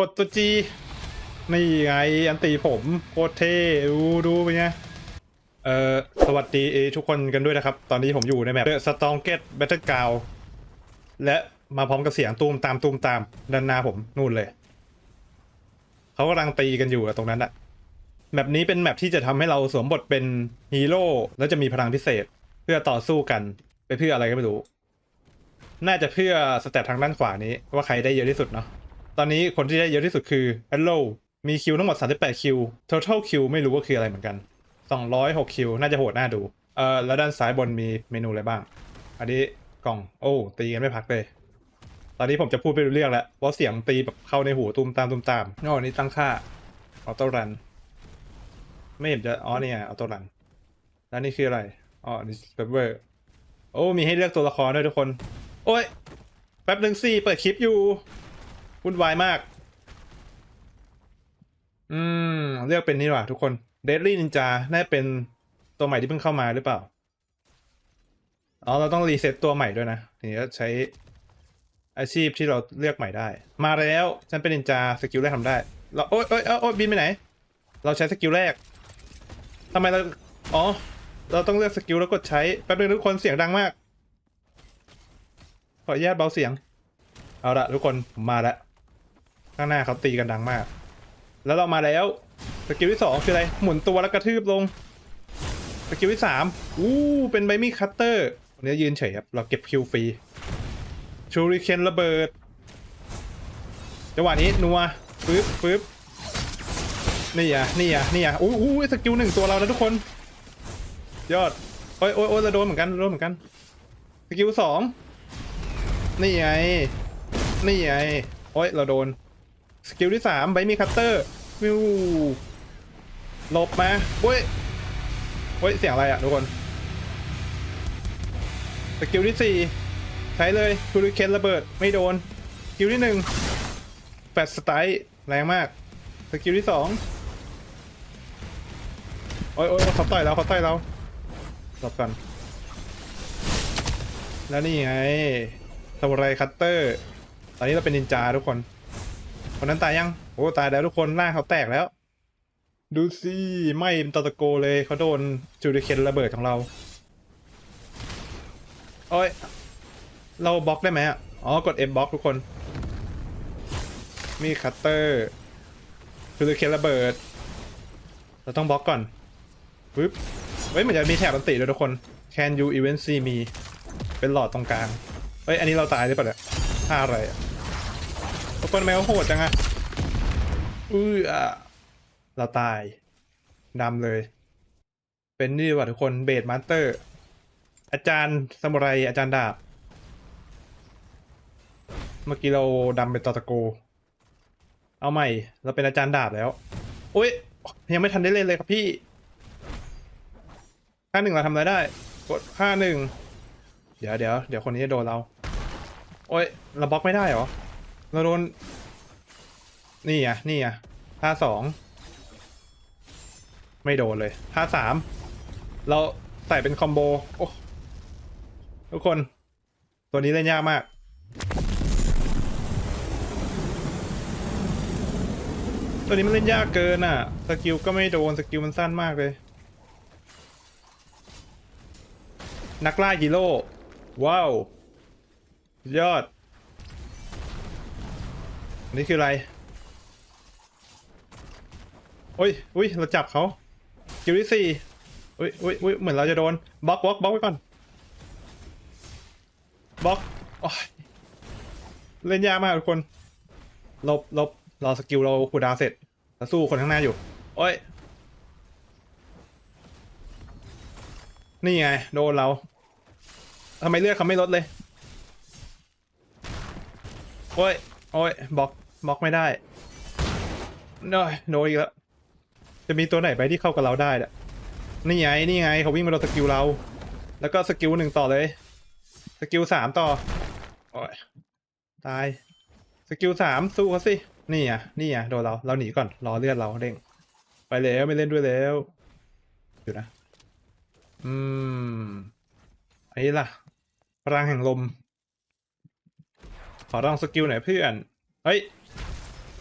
กดตัวจีนี่ไงอันตีผมโคตรเท่ดูดูเป็นไงเอ่อสวัสดีทุกคนกันด้วยนะครับ ตอนนี้ผมอยู่ในแมป The Strongest Battleground และมาพร้อมกับเสียงตูมตามตูมตามด้านหน้าผมนู่นเลย เขากำลังตีกันอยู่ตรงนั้นอะแมปนี้เป็นแมปที่จะทำให้เราสวมบทเป็นฮีโร่แล้วจะมีพลังพิเศษ เพื่อต่อสู้กันไปเพื่ออะไรก็ไม่รู้ น่าจะเพื่อสเตตทางด้านขวานี้ว่าใครได้เยอะที่สุดเนาะ ตอนนี้คนที่ได้เยอะที่สุดคือ a l l o มีคิวทั้งหมด 38 คิว total คิวไม่รู้ว่าคืออะไรเหมือนกัน 206 คิว น่าจะโหดน่าดู เอ่อ แล้วด้านซ้ายบนมีเมนูอะไรบ้าง อันนี้กล่อง โอ้ ตีกันไม่พักเลย ตอนนี้ผมจะพูดไปดูเรื่องแล้วเพราะเสียงตีแบบเข้าในหูตูมตามตูมตามนอกนี้ตั้งค่าออโต้รัน ไม่เห็นจะ อ๋อเนี่ยออโต้รัน แล้วนี่คืออะไร อ๋อนี่เซิร์ฟเวอร์ โอ้ มีให้เลือกตัวละครด้วยทุกคน โอ้ย แป๊บหนึ่งสิเปิดคลิปอยู่ วุ่นวายมาก อืม เลือกเป็นนี่ว่าทุกคน Deadly Ninja น่าเป็นตัวใหม่ที่เพิ่งเข้ามาหรือเปล่า อ๋อ เราต้องรีเซ็ตตัวใหม่ด้วยนะถึงจะใช้อาชีพที่เราเลือกใหม่ได้ มาแล้ว ฉันเป็นนินจาสกิลแรกทำได้ เราโอ๊ยโอ๊ยโอ๊ยโอ๊ยบินไปไหน เราใช้สกิลแรกทำไมเรา อ๋อ เราต้องเลือกสกิลแล้วกดใช้ แป๊บนึงทุกคนเสียงดังมาก ขออนุญาตเบาเสียง เอาละทุกคนมมาแล้ว ข้างหน้าเขาตีกันดังมาก แล้วเรามาแล้วสกิลที่สองคืออะไร หมุนตัวแล้วกระทืบลงสกิลที่สามอู้เป็นไบมี่คัตเตอร์วันนี้ยืนเฉยครับ เราเก็บคิวฟรีชูริเคนระเบิดจังหวะนี้นัวปึ๊บปึ๊บนี่อะนี่อะนี่อะอู้อู้สกิลหนึ่งตัวเรานะทุกคน ยอดโอ้ยโอ้ยโอ้ยเราโดนเหมือนกันโดนเหมือนกันสกิลสองนี่ไงนี่ไงโอ้ยเราโดน สกิลที่สามใบมีคัตเตอร์วิวหลบมาโอ้ยโอ้ย เสียงอะไรอะทุกคน สกิลที่สี่ใช้เลยทูริเคนระเบิดไม่โดน สกิลที่หนึ่งแฟตสไตล์แรงมาก สกิลที่สองโอ้ยโอ้ยเขาต่อยเราเขาต่อยเราหลบกัน แล้วนี่ไงซามูไรคัตเตอร์ ตอนนี้เราเป็นนินจาทุกคน คนนั้นตายยัง โอ้ตายแล้วทุกคนร่างเขาแตกแล้ว ดูสิไม่เป็นตอตะโกเลยเขาโดนจูริเคนระเบิดของเราโอ้ยเราบล็อกได้ไหมอะอ๋อกด F บล็อกทุกคน มีคัตเตอร์จูริเคนระเบิด เราต้องบล็อกก่อนปึ๊บเฮ้ยเหมือนจะมีแถบอันติด้วยทุกคน Can you even see me เป็นหลอดตรงกลางเฮ้ยอันนี้เราตายหรือเปล่าเนี่ยท่าอะไรอะ ทุกคนแมวโหดจังอะอื้ออะเราตายดำเลย เป็นนี่ว่าทุกคนเบดมาสเตอร์ อาจารย์สมุไรอาจารย์ดาบ เมื่อกี้เราดำเป็นตอตะโก เอาใหม่ เราเป็นอาจารย์ดาบแล้วอุ้ยยังไม่ทันได้เล่นเลยครับพี่ค่าหนึ่งเราทำอะไรได้ กดค่าหนึ่งเดี๋ยวเดี๋ยวเดี๋ยวคนนี้จะโดนเรา โอ้ยเราบล็อกไม่ได้เหรอ เราโดน นี่อะ นี่อะท่าสอง ไม่โดนเลยท่าสาม เราใส่เป็นคอมโบ โอ้ ทุกคน ตัวนี้เล่นยากมากตัวนี้มันเล่นยากเกินอะ สกิลก็ไม่โดน สกิลมันสั้นมากเลย นักล่าฮีโร่ ว้าว ยอด นนี้คืออะไรโอ้ยอุ้ยเราจับเขาคิวที่สี่อุ้ยอุ้ยอุ้ยเหมือนเราจะโดนบล็อกบล็อกบล็อกไว้ก่อนบล็อกอเล่นยากมากทุกคนลบลบรอสกิลเราคูดาวเสร็จแล้วสู้คนข้างหน้าอยู่โอ้ยนี่ไงโดนเราทำไมเลือดเขาไม่ลดเลยโอ้ยโอ้ยบล็อก บล็อกไม่ได้น้อยโดนอีกแล้วจะมีตัวไหนไปที่เข้ากับเราได้เนี่ยนี่ไงนี่ไงเขาวิ่งมาโดนสกิลเรา แล้วก็สกิลหนึ่งต่อเลย สกิลสามต่อโอ้ยตาย สกิลสามสู้เขาสิ นี่อะนี่อะโดนเราเราหนีก่อนรอเลือดเราเด้งไปแล้วไม่เล่นด้วยแล้วอยู่นะ อืมไอ้ล่ะพลังแห่งลม ขอลองสกิลหน่อยเพื่อน เฮ้ย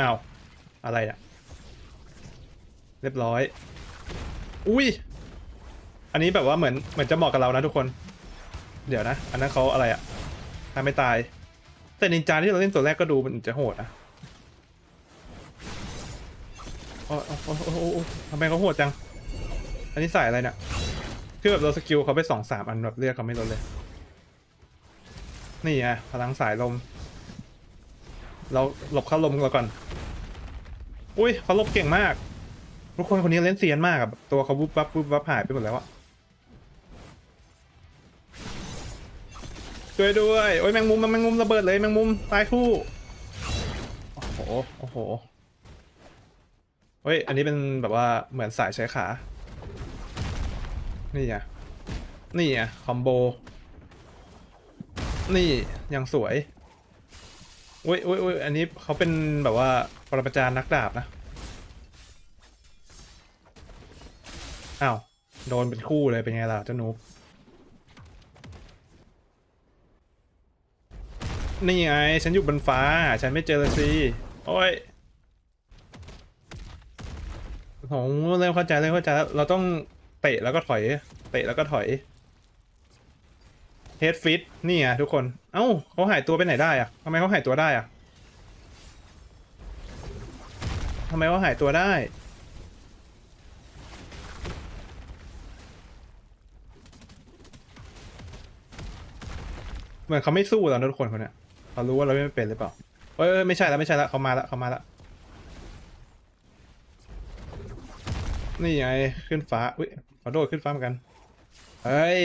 อ้าว อะไรอะเรียบร้อย อุ้ย อันนี้แบบว่าเหมือนเหมือนจะเหมาะกับเรานะทุกคน เดี๋ยวนะ อันนั้นเขาอะไรอะทำไม่ตาย แต่นินจาที่เราเล่นตัวแรกก็ดูมันจะโหดนะโอ้โอ้โอ้ทำไมเขาโหดจัง อันนี้ใส่อะไรเนี่ยคือแบบเราสกิลเขาไปสองสามอันแบบเรียกเขาไม่ลดเลย นี่ไงพลังสายลม เราหลบเข้าลมเราก่อน อุ้ยเขาหลบเก่งมาก ทุกคนคนนี้เล่นเซียนมากอะตัวเขาวุบวับวุบวับหายไปหมดแล้วอะช่วยด้วยโอ้ยแมงมุมแมงมุมระเบิดเลยแมงมุมตายคู่ โอ้โห โอ้โหเฮ้ย อันนี้เป็นแบบว่าเหมือนสายใช้ขา นี่ไงนี่ไงคอมโบ นี่ยังสวย อุ้ยอุ้ยอุ้ยอันนี้เขาเป็นแบบว่าปรมาจารย์นักดาบนะ อ้าว โดนเป็นคู่เลยเป็นไงล่ะเจ้านุ๊กนี่ไง ฉันอยู่บนฟ้า ฉันไม่เจอเลยสิ โอ้ยโหเริ่มเข้าใจเริ่มเข้าใจแล้วเราต้องเตะแล้วก็ถอย เตะแล้วก็ถอยเฮดฟิตนี่ไงทุกคน เอ้าเขาหายตัวไปไหนได้อะทำไมเขาหายตัวได้อะทำไมเขาหายตัวได้ เหมือนเขาไม่สู้เรานทุกคนคนเนี้ยเขารู้ว่าเราไม่เป็นหรือเปล่าเอ้ยเอ้ยไม่ใช่แล้วไม่ใช่แล้วเขามาแล้วเขามาแล้วนี่ไงขึ้นฟ้าอุ้ยขอโดดขึ้นฟ้าเหมือนกันเฮ้ย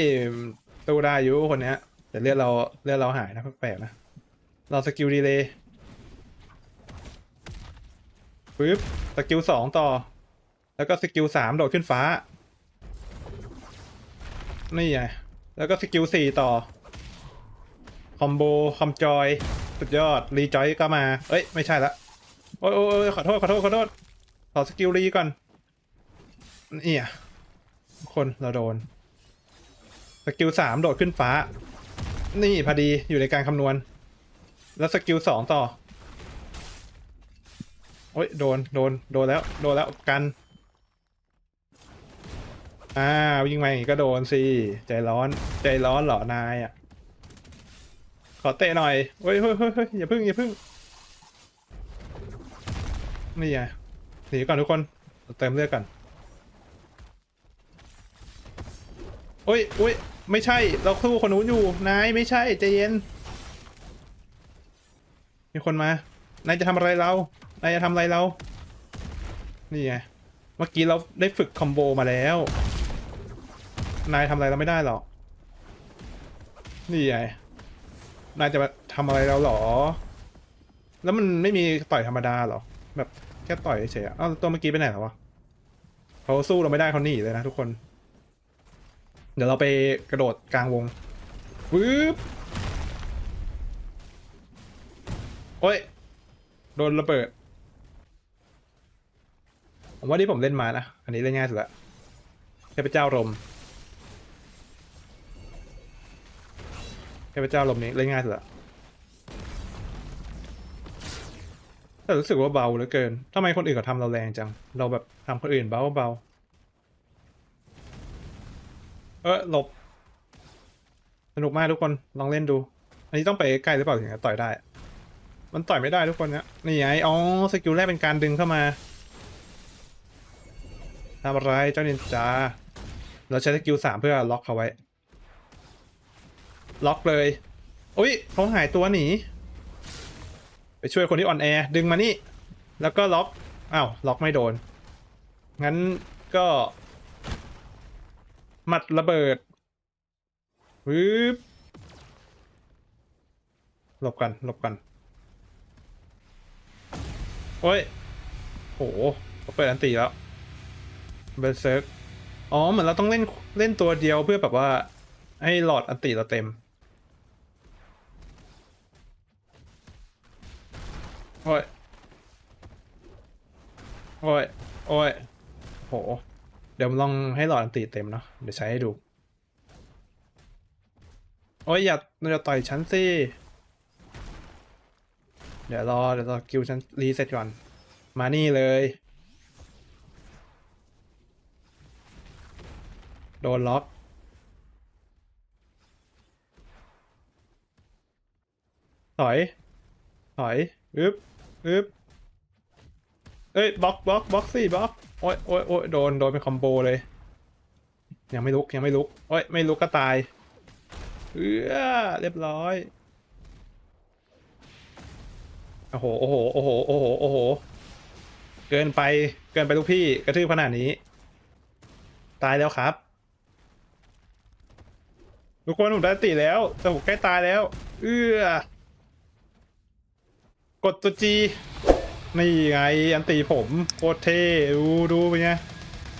ตู้ได้อยู่คนเนี้ย แต่เลือดเราเลือดเราหายนะแปลกๆนะ เราสกิลดีเลยปึ๊บสกิลสองต่อ แล้วก็สกิลสามโดดขึ้นฟ้า นี่ไง แล้วก็สกิลสี่ต่อ คอมโบ คอมจอย สุดยอด รีจอยก็มา เอ้ย ไม่ใช่ละ โอ้ยโอ้ยโอ้ยขอโทษ ขอโทษ ขอโทษ ขอสกิลรีก่อน นี่อะคนเราโดน สกิลสามโดดขึ้นฟ้า นี่พอดีอยู่ในการคำนวณ แล้วสกิลสองต่อ โอ้ยโดนโดนโดนแล้วโดนแล้วกันอ้าวยิงมาอย่างงี้ก็โดนสิ ใจร้อนใจร้อนเหรอนายอะ ขอเตะหน่อยเฮ้ยเฮ้ยเฮ้ยเฮ้ยอย่าพึ่งอย่าพึ่งนี่ไงหนีก่อนทุกคนเติมเลือดก่อนโอ้ยโอ้ยไม่ใช่ เราสู้คนนู้นอยู่นายไม่ใช่ใจเย็น มีคนมานายจะทำอะไรเรานายจะทำอะไรเรา นี่ไงเมื่อกี้เราได้ฝึกคอมโบมาแล้ว นายทำอะไรเราไม่ได้หรอกนี่ไงนายจะมาทำอะไรเราหรอ แล้วมันไม่มีต่อยธรรมดาหรอ แบบแค่ต่อยเฉยๆอ้าวตัวเมื่อกี้ไปไหนแล้ววะเขาสู้เราไม่ได้เขาหนีเลยนะทุกคน เดี๋ยวเราไปกระโดดกลางวงวืบโอ้ย โดนระเบิด ผมว่าที่ผมเล่นมานะ อันนี้เล่นง่ายสุดละเทพเจ้าลมเทพเจ้าลมนี้เล่นง่ายสุดละแต่รู้สึกว่าเบาเหลือเกินทำไมคนอื่นเขาทำเราแรงจัง เราแบบทำคนอื่นเบาเบา เออหลบ สนุกมากทุกคนลองเล่นดู อันนี้ต้องไปใกล้หรือเปล่าถึงจะต่อยได้ มันต่อยไม่ได้ทุกคนเนี้ยนี่ไงอ๋อสกิลแรกเป็นการดึงเข้ามาทำอะไรเจ้านินจา เราใช้สกิลสามเพื่อล็อกเขาไว้ ล็อกเลยอุ้ยเขาหายตัวหนี ไปช่วยคนที่อ่อนแอ ดึงมานี่ แล้วก็ล็อกอ้าวล็อกไม่โดน งั้นก็ หมัดระเบิดปึ๊บหลบกันหลบกันโอ้ยโหเปิดอันตีแล้วเบอร์เซิร์กอ๋อ เหมือนเราต้องเล่นเล่นตัวเดียวเพื่อแบบว่า ให้หลอดอันติเราเต็มโอ้ยโอ้ยโอ้ยโห ดี๋ยวลองให้หลอดอันติเต็มเนาะเดี๋ยวใช้ให้ดู โอ้ยอย่าอย่าต่อยฉันสิเดี๋ยวรอเดี๋ยวรอคิวฉันรีเซ็ตก่อน มานี่เลย โดนล็อกถอย ถอย อึบอึบ เอ้ยบล็อกบล็อกบล็อกสิบล็อกโอ้ยโอ้ยโอ้ยโดนโดนเป็นคอมโบเลย ยังไม่ลุกยังไม่ลุกโอ้ยไม่ลุกก็ตายเออเรียบร้อยโอ้โหโอ้โหโอ้โหโอ้โหโอ้โหเกินไปเกินไปลูกพี่กระทืบขนาดนี้ ตายแล้วครับทุกคนผมได้ติแล้วแต่ผมใกล้ตายแล้ว เอื้อกดตัวจี นี่ไง อันตีผมโคตรเท่ดูดูเป็นไง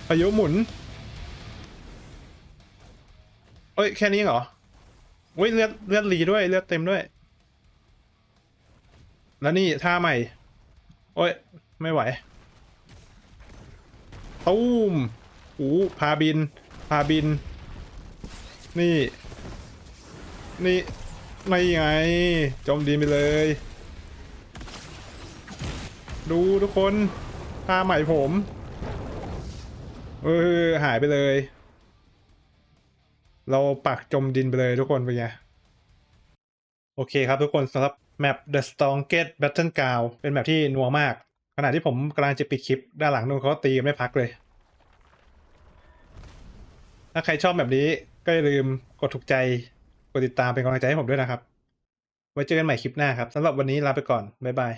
พายุหมุนเอ้ย แค่นี้เหรอเว้ยเลือดเลือดรีด้วย เลือดเต็มด้วย แล้วนี่ท่าใหม่ โอ้ย ไม่ไหวตูมหูพาบิน พาบิน นี่ นี่ ไม่ไง จมดินไปเลย ดูทุกคนท่าใหม่ผม เออหายไปเลย เราปักจมดินไปเลยทุกคนเป็นไงโอเคครับทุกคนสำหรับแมป The Strongest Battleground เป็นแมปที่นัวมาก ขณะที่ผมกำลังจะปิดคลิป ด้านหลังนู้นเขาตีไม่พักเลย ถ้าใครชอบแบบนี้ก็อย่าลืมกดถูกใจ กดติดตามเป็นกำลังใจให้ผมด้วยนะครับ ไว้เจอกันใหม่คลิปหน้าครับสำหรับวันนี้ลาไปก่อน บ๊ายบาย